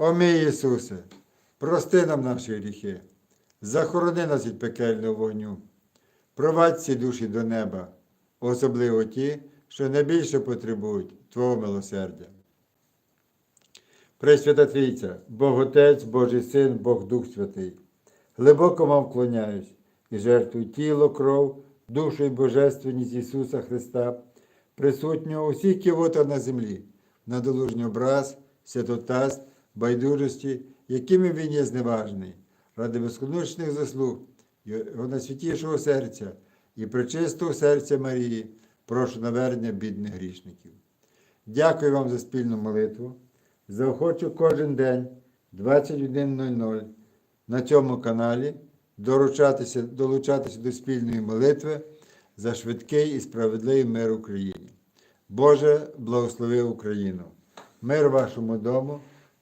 О мій Ісусе, прости нам наші гріхи, захорони нас від пекельного вогню, провадь ці душі до неба, особливо ті, що найбільше потребують Твого милосердя. Пресвята Трійця, Бог Отець, Божий Син, Бог Дух Святий, глибоко вам вклоняюсь і жертвую тіло, кров, душу і божественність Ісуса Христа, присутнього усіх кивота на землі, на долужній образ, святотаст, байдужості, якими він є зневажний, ради безконечних заслуг Його найсвятішого серця і пречистого серця Марії, прошу навернення бідних грішників. Дякую вам за спільну молитву. Заохочу кожен день 21.00 на цьому каналі долучатися, долучатися до спільної молитви за швидкий і справедливий мир Україні. Боже, благослови Україну! Мир вашому дому,